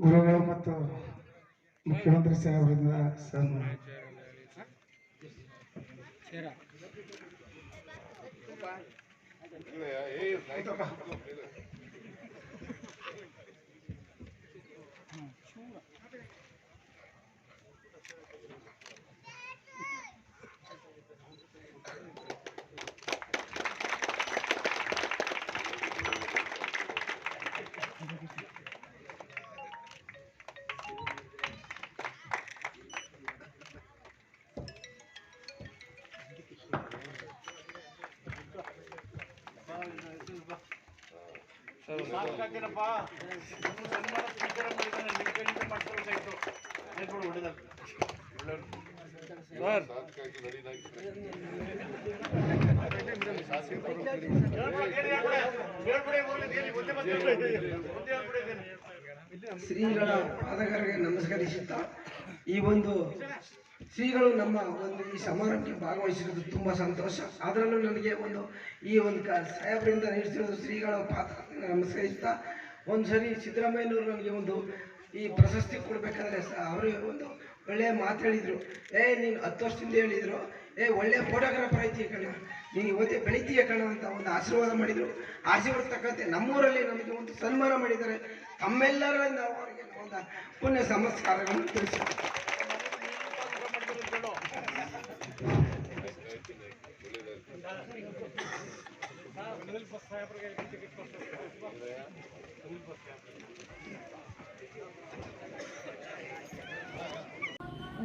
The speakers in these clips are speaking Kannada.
ಗುರುಗಳು ಮತ್ತು ಮುಖ್ಯಮಂತ್ರಿ ಸಾಹೇಬರಿಂದ ಸನ್ಮಾನ ಸಾಕಾಕಿರಪ್ಪ ಸನ್ಮಾನ ಸ್ವೀಕಾರ ಮಾಡಿದ್ದಾನೆ ಮಾಡ್ಕೊಳ್ಬೇಕಾಯ್ತು ಶ್ರೀಗಳ ಪಾದಕರಿಗೆ ನಮಸ್ಕರಿಸುತ್ತಾ ಈ ಒಂದು ಶ್ರೀಗಳು ನಮ್ಮ ಒಂದು ಈ ಸಮಾರಂಭಕ್ಕೆ ಭಾಗವಹಿಸಿರೋದು ತುಂಬ ಸಂತೋಷ. ಅದರಲ್ಲೂ ನನಗೆ ಒಂದು ಈ ಒಂದು ಕ, ಸಾಹೇಬರಿಂದ ನಡೆಸಿರೋದು ಶ್ರೀಗಳ ಪಾತ್ರ ನಮಸ್ಕರಿಸ್ತಾ, ಒಂದು ಸರಿ ಸಿದ್ದರಾಮಯ್ಯನವರು ನನಗೆ ಒಂದು ಈ ಪ್ರಶಸ್ತಿ ಕೊಡಬೇಕಾದ್ರೆ ಅವರು ಒಂದು ಒಳ್ಳೆಯ ಮಾತು ಹೇಳಿದರು. ಏ, ನೀನು ಹತ್ತು ವರ್ಷದಿಂದ ಹೇಳಿದರು. ಏ ಒಳ್ಳೆಯ ಫೋಟೋಗ್ರಾಫರ್ ಐತಿ ಕಣ ನೀನು ಇವತ್ತೇ ಬೆಳಿತೀಯ ಕಣ ಅಂತ ಒಂದು ಆಶೀರ್ವಾದ ಮಾಡಿದರು. ಆಶೀರ್ವಾದ ತಕ್ಕಂತೆ ನಮ್ಮೂರಲ್ಲಿ ನಮಗೆ ಒಂದು ಸನ್ಮಾನ ಮಾಡಿದ್ದಾರೆ. ತಮ್ಮೆಲ್ಲರಿಂದ ನಾವು ಅವರಿಗೆ లేకుండా పుణ్య సంస్కారం తెలుసు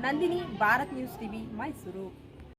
నందిని భారత్ న్యూస్ టీవీ మైసూరు.